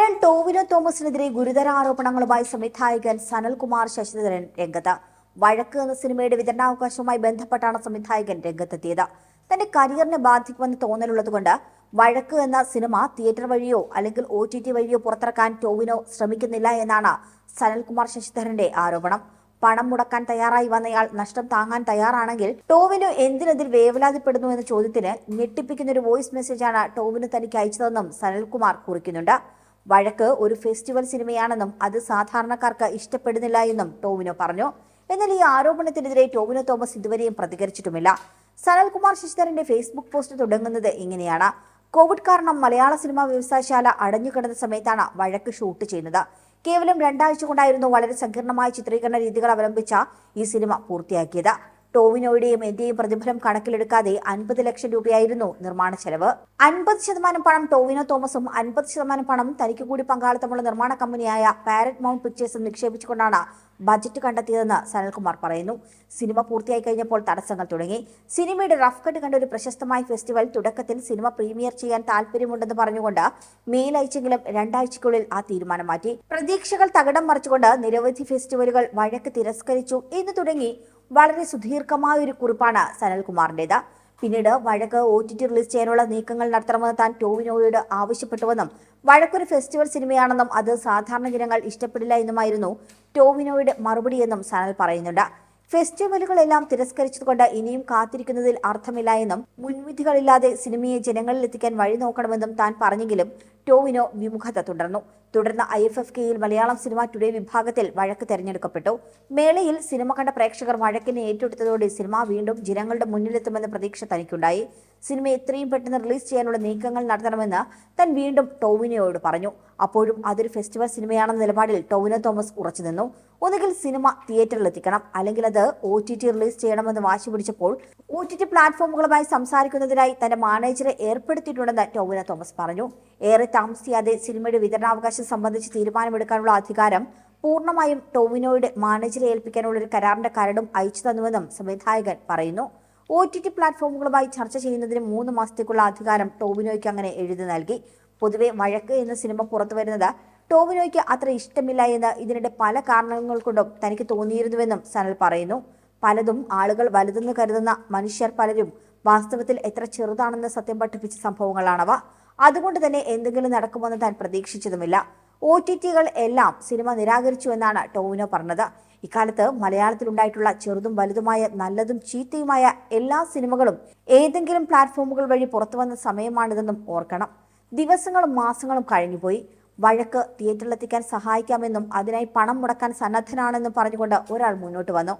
നടൻ ടോവിനോ തോമസിനെതിരെ ഗുരുതര ആരോപണങ്ങളുമായി സംവിധായകൻ സനൽകുമാർ ശശിധരൻ രംഗത്ത്. വഴക്ക് എന്ന സിനിമയുടെ വിതരണാവകാശവുമായി ബന്ധപ്പെട്ടാണ് സംവിധായകൻ രംഗത്തെത്തിയത്. തന്റെ കരിയറിനെ ബാധിക്കുമെന്ന് തോന്നലുള്ളതുകൊണ്ട് വഴക്ക് എന്ന സിനിമ തിയേറ്റർ വഴിയോ അല്ലെങ്കിൽ ഒ ടി ടി വഴിയോ പുറത്തിറക്കാൻ ടോവിനോ ശ്രമിക്കുന്നില്ല എന്നാണ് സനൽകുമാർ ശശിധരന്റെ ആരോപണം. പണം മുടക്കാൻ തയ്യാറായി വന്നയാൾ നഷ്ടം താങ്ങാൻ തയ്യാറാണെങ്കിൽ ടോവിനു എന്തിനതിൽ വേവലാതിപ്പെടുന്നു എന്ന ചോദ്യത്തിന് ഞെട്ടിപ്പിക്കുന്ന ഒരു വോയിസ് മെസ്സേജാണ് ടോവിനു തനിക്ക് അയച്ചതെന്നും സനൽകുമാർ കുറിക്കുന്നുണ്ട്. വഴക്ക് ഒരു ഫെസ്റ്റിവൽ സിനിമയാണെന്നും അത് സാധാരണക്കാർക്ക് ഇഷ്ടപ്പെടുന്നില്ല എന്നും ടോവിനോ പറഞ്ഞു. എന്നാൽ ഈ ആരോപണത്തിനെതിരെ ടോവിനോ തോമസ് ഇതുവരെയും പ്രതികരിച്ചിട്ടുമില്ല. സനൽകുമാർ ശശിധരന്റെ ഫേസ്ബുക്ക് പോസ്റ്റ് തുടങ്ങുന്നത് ഇങ്ങനെയാണ്. കോവിഡ് കാരണം മലയാള സിനിമാ വ്യവസായശാല അടഞ്ഞുകിടന്ന സമയത്താണ് വഴക്ക് ഷൂട്ട് ചെയ്യുന്നത്. കേവലം രണ്ടാഴ്ച കൊണ്ടായിരുന്നു വളരെ സങ്കീർണമായ ചിത്രീകരണ രീതികൾ അവലംബിച്ച ഈ സിനിമ പൂർത്തിയാക്കിയത്. ടോവിനോയുടെയും എന്റെയും പ്രതിഫലം കണക്കിലെടുക്കാതെ അൻപത് ലക്ഷം രൂപയായിരുന്നു നിർമ്മാണ ചെലവ്. അൻപത് ശതമാനം പണം ടോവിനോ തോമസും അൻപത് ശതമാനം പണം തനിക്ക് കൂടി പങ്കാളിത്തമുള്ള നിർമ്മാണ കമ്പനിയായ പാരറ്റ് മൗണ്ട് പിക്ചേഴ്സും നിക്ഷേപിച്ചുകൊണ്ടാണ് ബജറ്റ് കണ്ടെത്തിയതെന്ന് സനൽകുമാർ പറയുന്നു. സിനിമ പൂർത്തിയായി കഴിഞ്ഞപ്പോൾ തടസ്സങ്ങൾ തുടങ്ങി. സിനിമയുടെ റഫ് കട്ട് കണ്ട ഒരു പ്രശസ്തമായ ഫെസ്റ്റിവൽ തുടക്കത്തിൽ സിനിമ പ്രീമിയർ ചെയ്യാൻ താല്പര്യമുണ്ടെന്ന് പറഞ്ഞുകൊണ്ട് മെയിൽ അയച്ചെങ്കിലും രണ്ടാഴ്ചയ്ക്കുള്ളിൽ ആ തീരുമാനം മാറ്റി. പ്രതീക്ഷകൾ തകിടം മറിച്ചുകൊണ്ട് നിരവധി ഫെസ്റ്റിവലുകൾ വഴക്ക് തിരസ്കരിച്ചു എന്ന് തുടങ്ങി വളരെ സുദീർഘമായ ഒരു കുറിപ്പാണ് സനൽകുമാറിന്റേത്. പിന്നീട് വഴക്ക് ഒ ടി ടി റിലീസ് ചെയ്യാനുള്ള നീക്കങ്ങൾ നടത്തണമെന്ന് താൻ ടോവിനോയോട് ആവശ്യപ്പെട്ടുവെന്നും വഴക്കൊരു ഫെസ്റ്റിവൽ സിനിമയാണെന്നും അത് സാധാരണ ജനങ്ങൾ ഇഷ്ടപ്പെടില്ല എന്നുമായിരുന്നു ടോവിനോയുടെ മറുപടിയെന്നും സനൽ പറയുന്നുണ്ട്. ഫെസ്റ്റിവലുകളെല്ലാം തിരസ്കരിച്ചതുകൊണ്ട് ഇനിയും കാത്തിരിക്കുന്നതിൽ അർത്ഥമില്ല എന്നും മുൻവിധികളില്ലാതെ സിനിമയെ ജനങ്ങളിൽ എത്തിക്കാൻ വഴി നോക്കണമെന്നും താൻ പറഞ്ഞെങ്കിലും ടോവിനോ വിമുഖത തുടർന്നു. തുടർന്ന് ഐ എഫ് എഫ് കെയിൽ മലയാളം സിനിമ ടുഡേ വിഭാഗത്തിൽ വഴക്ക് തെരഞ്ഞെടുക്കപ്പെട്ടു. മേളയിൽ സിനിമ കണ്ട പ്രേക്ഷകർ വഴക്കിനെ ഏറ്റെടുത്തതോടെ സിനിമ വീണ്ടും ജനങ്ങളുടെ മുന്നിലെത്തുമെന്ന പ്രതീക്ഷ തനിക്കുണ്ടായി. സിനിമ എത്രയും പെട്ടെന്ന് റിലീസ് ചെയ്യാനുള്ള നീക്കങ്ങൾ നടത്തണമെന്ന് തൻ വീണ്ടും ടോവിനോയോട് പറഞ്ഞു. അപ്പോഴും അതൊരു ഫെസ്റ്റിവൽ സിനിമയാണെന്ന നിലപാടിൽ ടോവിനോ തോമസ് ഉറച്ചു നിന്നു. ഒന്നുകിൽ സിനിമ തിയേറ്ററിൽ എത്തിക്കണം. അല്ലെങ്കിൽ അത് ഒ ടി ടി റിലീസ് ചെയ്യണമെന്ന് വാശി പിടിച്ചപ്പോൾ ഒ ടി ടി പ്ലാറ്റ്ഫോമുകളുമായി സംസാരിക്കുന്നതിനായി തന്റെ മാനേജറെ ഏർപ്പെടുത്തിയിട്ടുണ്ടെന്ന് ടോവിനോ തോമസ് പറഞ്ഞു. ഏറെ താമസിയാതെ സിനിമയുടെ വിതരണാവകാശം സംബന്ധിച്ച് തീരുമാനമെടുക്കാനുള്ള അധികാരം പൂർണമായും ടോവിനോയുടെ മാനേജറെ ഏൽപ്പിക്കാനുള്ള ഒരു കരാറിന്റെ കരടും അയച്ചു തന്നുവെന്നും സംവിധായകൻ പറയുന്നു. ഒ ടി ടി പ്ലാറ്റ്ഫോമുകളുമായി ചർച്ച ചെയ്യുന്നതിന് മൂന്ന് മാസത്തേക്കുള്ള അധികാരം ടോവിനോയ്ക്ക് അങ്ങനെ എഴുതി നൽകി. പൊതുവെ വഴക്ക് എന്ന സിനിമ പുറത്തു വരുന്നത് ടോവിനോയ്ക്ക് അത്ര ഇഷ്ടമില്ല എന്ന് ഇതിനിടെ പല കാരണങ്ങൾ കൊണ്ടും തനിക്ക് തോന്നിയിരുന്നുവെന്നും സനൽ പറയുന്നു. പലതും ആളുകൾ വലുതെന്ന് കരുതുന്ന മനുഷ്യർ പലരും വാസ്തവത്തിൽ എത്ര ചെറുതാണെന്ന് സത്യം പഠിപ്പിച്ച സംഭവങ്ങളാണവ. അതുകൊണ്ട് തന്നെ എന്തെങ്കിലും നടക്കുമെന്ന് താൻ പ്രതീക്ഷിച്ചതുമില്ല. ഒ ടി ടികൾ എല്ലാം സിനിമ നിരാകരിച്ചു എന്നാണ് ടോവിനോ പറഞ്ഞത്. ഇക്കാലത്ത് മലയാളത്തിലുണ്ടായിട്ടുള്ള ചെറുതും വലുതുമായ നല്ലതും ചീത്തയുമായ എല്ലാ സിനിമകളും ഏതെങ്കിലും പ്ലാറ്റ്ഫോമുകൾ വഴി പുറത്തുവന്ന സമയമാണിതെന്നും ഓർക്കണം. ദിവസങ്ങളും മാസങ്ങളും കഴിഞ്ഞുപോയി. വഴക്ക് തിയേറ്ററിലെത്തിക്കാൻ സഹായിക്കാമെന്നും അതിനായി പണം മുടക്കാൻ സന്നദ്ധനാണെന്നും പറഞ്ഞുകൊണ്ട് ഒരാൾ മുന്നോട്ട് വന്നു.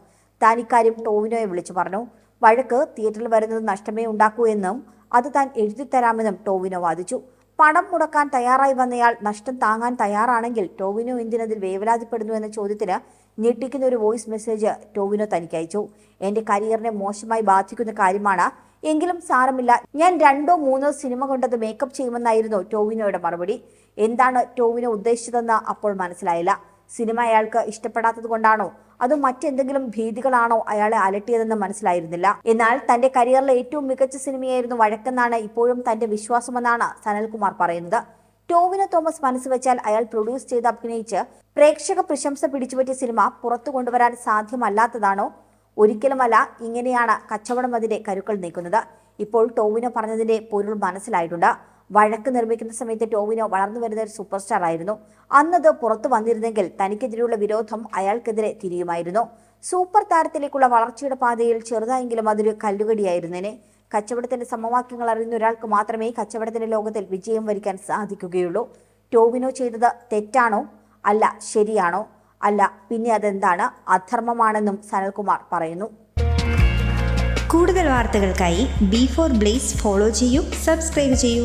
താൻ ഇക്കാര്യം ടോവിനോയെ വിളിച്ചു പറഞ്ഞു. വഴക്ക് തിയേറ്ററിൽ വരുന്നത് നഷ്ടമേ ഉണ്ടാക്കൂ എന്നും അത് താൻ എഴുതിത്തരാമെന്നും ടോവിനോ വാദിച്ചു. പണം മുടക്കാൻ തയ്യാറായി വന്നയാൾ നഷ്ടം താങ്ങാൻ തയ്യാറാണെങ്കിൽ ടോവിനോ എന്തിനതിൽ വേവലാതിപ്പെടുന്നു എന്ന ചോദ്യത്തിന് ഞെട്ടിക്കുന്ന ഒരു വോയിസ് മെസ്സേജ് ടോവിനോ തനിക്ക് അയച്ചു എന്റെ കരിയറിനെ മോശമായി ബാധിക്കുന്ന കാര്യമാണ്. എങ്കിലും സാരമില്ല. ഞാൻ രണ്ടോ മൂന്നോ സിനിമ കൊണ്ടത് മേക്കപ്പ് ചെയ്യുമെന്നായിരുന്നു ടോവിനോയുടെ മറുപടി. എന്താണ് ടോവിനോ ഉദ്ദേശിച്ചതെന്ന് അപ്പോൾ മനസ്സിലായില്ല. സിനിമ അയാൾക്ക് ഇഷ്ടപ്പെടാത്തത് കൊണ്ടാണോ? അതോ മറ്റെന്തെങ്കിലും ഭീതികളാണോ അയാളെ അലട്ടിയതെന്ന് മനസ്സിലായിരുന്നില്ല. എന്നാൽ തന്റെ കരിയറിലെ ഏറ്റവും മികച്ച സിനിമയായിരുന്നു വഴക്കെന്നാണ് ഇപ്പോഴും തന്റെ വിശ്വാസമെന്നാണ് സനൽകുമാർ പറയുന്നത്. ടോവിനോ തോമസ് മനസ്സ് വെച്ചാൽ അയാൾ പ്രൊഡ്യൂസ് ചെയ്ത് അഭിനയിച്ച് പ്രേക്ഷക പ്രശംസ പിടിച്ചുപറ്റിയ സിനിമ പുറത്തു കൊണ്ടുവരാൻ സാധ്യമല്ലാത്തതാണോ? ഒരിക്കലുമല്ല ഇങ്ങനെയാണ് കച്ചവടം അതിന്റെ കരുക്കൾ നീക്കുന്നത്. ഇപ്പോൾ ടോവിനോ പറഞ്ഞതിന്റെ പൊരുൾ മനസ്സിലായിട്ടുണ്ട്. വഴക്ക് നിർമ്മിക്കുന്ന സമയത്ത് ടോവിനോ വളർന്നു വരുന്ന ഒരു സൂപ്പർ സ്റ്റാർ ആയിരുന്നു. അന്നത് പുറത്തു വന്നിരുന്നെങ്കിൽ തനിക്കെതിരെയുള്ള വിരോധം അയാൾക്കെതിരെ തിരിയുമായിരുന്നു. സൂപ്പർ താരത്തിലേക്കുള്ള വളർച്ചയുടെ പാതയിൽ ചെറുതായെങ്കിലും അതൊരു കല്ലുകടിയായിരുന്നേനെ. കച്ചവടത്തിന്റെ സമവാക്യങ്ങൾ അറിയുന്ന ഒരാൾക്ക് മാത്രമേ കച്ചവടത്തിന്റെ ലോകത്തിൽ വിജയം വരിക്കാൻ സാധിക്കുകയുള്ളൂ. ടോവിനോ ചെയ്തത് തെറ്റാണോ? അല്ല ശരിയാണോ? അല്ല പിന്നെ അതെന്താണ്? അധർമ്മമാണെന്നും സനൽകുമാർ പറയുന്നു. കൂടുതൽ വാർത്തകൾക്കായി ബി ഫോർ ബ്ലേസ് ഫോളോ ചെയ്യൂ സബ്സ്ക്രൈബ് ചെയ്യൂ.